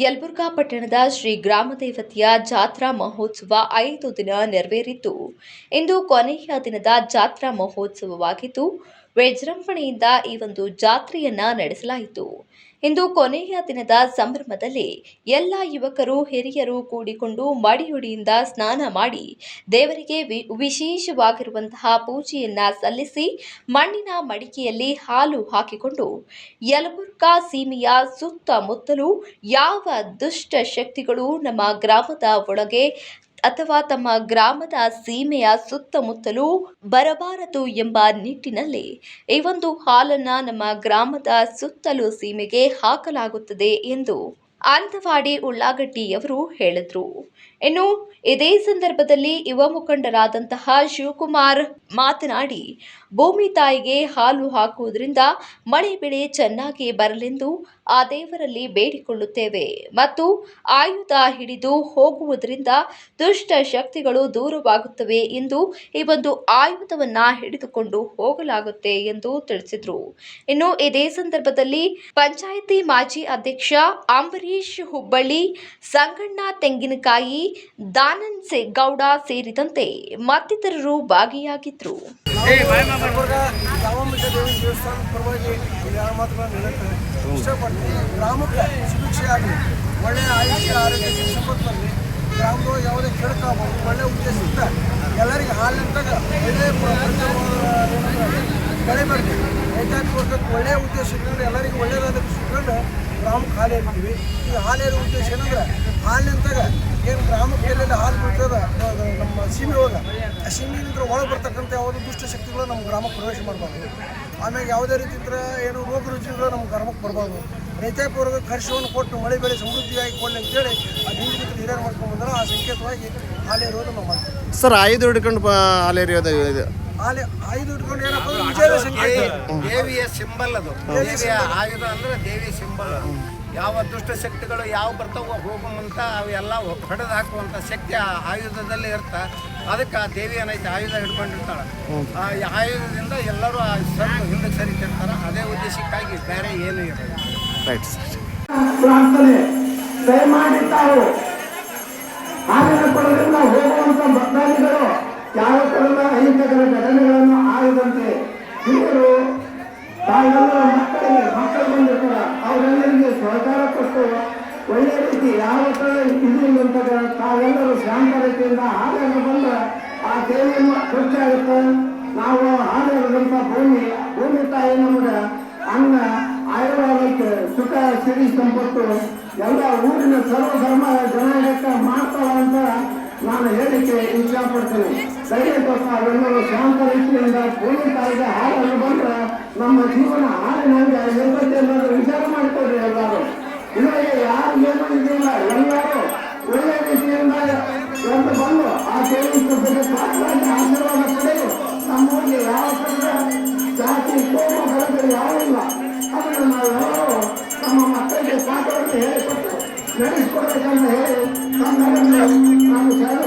ಯಲಬುರ್ಗಾ ಪಟ್ಟಣದ ಶ್ರೀ ಗ್ರಾಮದೇವತೆಯ ಜಾತ್ರಾ ಮಹೋತ್ಸವ ಐದು ದಿನ ನೆರವೇರಿತು. ಇಂದು ಕೊನೆಯ ದಿನದ ಜಾತ್ರಾ ಮಹೋತ್ಸವವಾಗಿದ್ದು, ವಿಜೃಂಭಣೆಯಿಂದ ಈ ಒಂದು ಜಾತ್ರೆಯನ್ನ ನಡೆಸಲಾಯಿತು. ಇಂದು ಕೊನೆಯ ದಿನದ ಸಂಭ್ರಮದಲ್ಲಿ ಎಲ್ಲ ಯುವಕರು, ಹಿರಿಯರು ಕೂಡಿಕೊಂಡು ಮಡಿಯುಡಿಯಿಂದ ಸ್ನಾನ ಮಾಡಿ ದೇವರಿಗೆ ವಿಶೇಷವಾಗಿರುವಂತಹ ಪೂಜೆಯನ್ನ ಸಲ್ಲಿಸಿ ಮಣ್ಣಿನ ಮಡಿಕೆಯಲ್ಲಿ ಹಾಲು ಹಾಕಿಕೊಂಡು ಯಲಬುರ್ಗಾ ಸೀಮೆಯ ಸುತ್ತಮುತ್ತಲು ಯಾವ ದುಷ್ಟ ಶಕ್ತಿಗಳು ನಮ್ಮ ಗ್ರಾಮದ ಒಳಗೆ ಅಥವಾ ತಮ್ಮ ಗ್ರಾಮದ ಸೀಮೆಯ ಸುತ್ತಮುತ್ತಲೂ ಬರಬಾರದು ಎಂಬ ನಿಟ್ಟಿನಲ್ಲಿ ಈ ಒಂದು ಹಾಲನ್ನ ನಮ್ಮ ಗ್ರಾಮದ ಸುತ್ತಲೂ ಸೀಮೆಗೆ ಹಾಕಲಾಗುತ್ತದೆ ಎಂದು ಅಂತವಾಡಿ ಉಳ್ಳಾಗಡ್ಡಿಯವರು ಹೇಳಿದ್ರು. ಇನ್ನು ಇದೇ ಸಂದರ್ಭದಲ್ಲಿ ಯುವ ಮುಖಂಡರಾದಂತಹ ಶಿವಕುಮಾರ್ ಮಾತನಾಡಿ, ಭೂಮಿ ತಾಯಿಗೆ ಹಾಲು ಹಾಕುವುದರಿಂದ ಮಳೆ ಬೆಳೆ ಚೆನ್ನಾಗಿ ಬರಲೆಂದು ಆ ದೇವರಲ್ಲಿ ಬೇಡಿಕೊಳ್ಳುತ್ತೇವೆ. ಮತ್ತು ಆಯುಧ ಹಿಡಿದು ಹೋಗುವುದರಿಂದ ದುಷ್ಟ ಶಕ್ತಿಗಳು ದೂರವಾಗುತ್ತವೆ ಎಂದು ಈ ಒಂದು ಆಯುಧವನ್ನ ಹಿಡಿದುಕೊಂಡು ಹೋಗಲಾಗುತ್ತೆ ಎಂದು ತಿಳಿಸಿದರು. ಇನ್ನು ಇದೇ ಸಂದರ್ಭದಲ್ಲಿ ಪಂಚಾಯಿತಿ ಮಾಜಿ ಅಧ್ಯಕ್ಷ ಅಂಬರೀಶ್ ಹುಬ್ಬಳ್ಳಿ, ಸಂಗಣ್ಣ ತೆಂಗಿನಕಾಯಿ, ದಾನನ್ ಸೆ- ಗೌಡ ಸೇರಿದಂತೆ ಮತ್ತಿತರರು ಭಾಗಿಯಾಗಿದ್ರು. ಯಲಬುರ್ಗ ಚಾಮುಂಡೇಶ್ವರಿ ದೇವಿ ದೇವಸ್ಥಾನದ ಪರವಾಗಿ ಗ್ರಾಮಕ್ಕೆ ಸುಭಿಕ್ಷೆ ಒಳ್ಳೆಯ ಆಯುಷ್ಯ, ಆರೋಗ್ಯ ಸಂಪತ್ತು ಬರಲಿ ಗ್ರಾಮದೊಳಗೆ ಯಾವುದೇ ಕೆಡಕಾಗಬಹುದು ಒಳ್ಳೆಯ ಉದ್ದೇಶದಿಂದ ಎಲ್ಲರಿಗೆ ಹಾಲಿನಂತಾಗ ಒಳ್ಳೆಯ ಬೆಳೆ ಬರಲಿ. ರೈತಾಪಿ ವರ್ಗಕ್ಕೆ ಒಳ್ಳೆಯ ಉದ್ದೇಶ ಇಟ್ಕೊಂಡು ಎಲ್ಲರಿಗೂ ಒಳ್ಳೆಯದಾದ ಇಟ್ಕೊಂಡು ಗ್ರಾಮಕ್ಕೆ ಹಾಲು ಈ ಹಾಲು ಉದ್ದೇಶ ಏನಂದ್ರೆ ಹಾಲಿನಂತಾಗ ಏನು ಗ್ರಾಮಕ್ಕೆ ಎಲ್ಲೆಲ್ಲಿ ಹಾಲು ಬೀಳ್ತದ ಅದು ನಮ್ಮ ಸೀಮೆ ಒಳಗೆ. ಆ ಸೀಮೆಯಿಂದ ಒಳಗೆ ಬರ್ತಕ್ಕಂಥ ಯಾವುದೋ ದುಷ್ಟ ಶಕ್ತಿಗಳು ನಮ್ಮ ಗ್ರಾಮಕ್ಕೆ ಪ್ರವೇಶ ಮಾಡಬಾರ್ದು. ಆಮೇಲೆ ಯಾವುದೇ ರೀತಿ ಇದ್ರೆ ಏನು ರೋಗ ರುಜಿನಗಳು ನಮ್ಮ ಗ್ರಾಮಕ್ಕೆ ಬರಬಾರ್ದು. ರೈತಾಪಿ ವರ್ಗಕ್ಕೆ ಹರ್ಷವನ್ನು ಕೊಟ್ಟು ಮಳೆ ಬೆಳೆ ಸಮೃದ್ಧಿಯಾಗಿ ಕೊಡಲಿ ಅಂತೇಳಿ ಆ ಹಿಂದಿನ ಹಿರಿಯರು ಮಾಡ್ಕೊಂಡು ಬಂದ್ರೆ ಆ ಸಂಕೇತವಾಗಿ ಹಾಲು ಏರೋದು ನಾವು ಮಾಡ್ತೀವಿ ಸರ್ ಐದು ಹಿಡ್ಕೊಂಡು ಬ ಅಲೆರಿಯೋದು ಇದು? ಆಲೆ ಐದು ಇಟ್ಕೊಂಡು ಏನಪ್ಪ ಅಂದ್ರೆ ವಿಜಯದ ಸಂಕೇತ. ದೇವಿಯ ಸಿಂಬಲ್ ಅದು. ದೇವಿಯ ಆಯುಧ ಅಂದ್ರೆ ದೇವಿ ಸಿಂಬಲ್ ಯಾವ ದುಷ್ಟ ಶಕ್ತಿಗಳು ಯಾವ ಬರ್ತಾವ ಹೋಗೋ ಮುಂತ ಅವೆಲ್ಲ ಹೊಡೆದು ಹಾಕುವಂತ ಶಕ್ತಿ ಆ ಆಯುಧದಲ್ಲಿ ಇರ್ತ. ಅದಕ್ಕೆ ಆ ದೇವಿ ಏನೈತೆ ಆಯುಧ ಹಿಡ್ಕೊಂಡಿರ್ತಾಳೆ. ಆ ಆಯುಧದಿಂದ ಎಲ್ಲರೂ ಆ ಸರ್ ಹಿಂದಕ್ಕೆ ಸರಿತಿರ್ತಾರೆ. ಅದೇ ಉದ್ದೇಶಕ್ಕಾಗಿ ಬೇರೆ ಏನೂ ಇರಲ್ಲ ರೈಟ್ ದಯಮಾಡಿ ತಾವು ಭಕ್ತಾದಿಗಳು ಯಾವ ಅಹಿತಕರ ಯಾವ ತರ ಇದು ಅಂತ ತಾವೆಲ್ಲರೂ ಶಾಂತ ರೀತಿಯಿಂದ ಬಂದ್ರೆ ಬಂದ ಆ ದೇವಿಯನ್ನು ಖರ್ಚಾಗುತ್ತೆ ನಾವು ಹಾಲಿರುವಂತ ಭೂಮಿ ಭೂಮಿ ತಾಯಿ ನಮಗೆ ಅನ್ನ, ಆಯುರ್ವೇದಕ್ಕೆ ಸುಖ, ಸಿರಿ ಸಂಪತ್ತು, ಎಲ್ಲ ಊರಿನ ಸರ್ವ ಧರ್ಮ ಜನಾಂಗಕ್ಕೆ ಮಾಡ್ತಾವ ಅಂತ ನಾನು ಹೇಳಿಕೆ ಇಷ್ಟಪಡ್ತೀನಿ ದಯವಿಟ್ಟು ತಾವೆಲ್ಲರೂ ಶಾಂತ ರೀತಿಯಿಂದ ಭೂಮಿ ತಾಯಿಗೆ ಹಾಲನ್ನು ಬಂದ್ರೆ ನಮ್ಮ ಜೀವನ ಹಾಲಿನಂಗೆ ಇರ್ತದೆ ಅನ್ನೋದು ವಿಚಾರ ಮಾಡಿಕೊಡ್ರಿ ಹೇಳಿಕೊಟ್ಟು ನಡೆಸಿಕೊಡ್ಬೇಕಂತ ಹೇಳಿ ನಮ್ಮ ನಾನು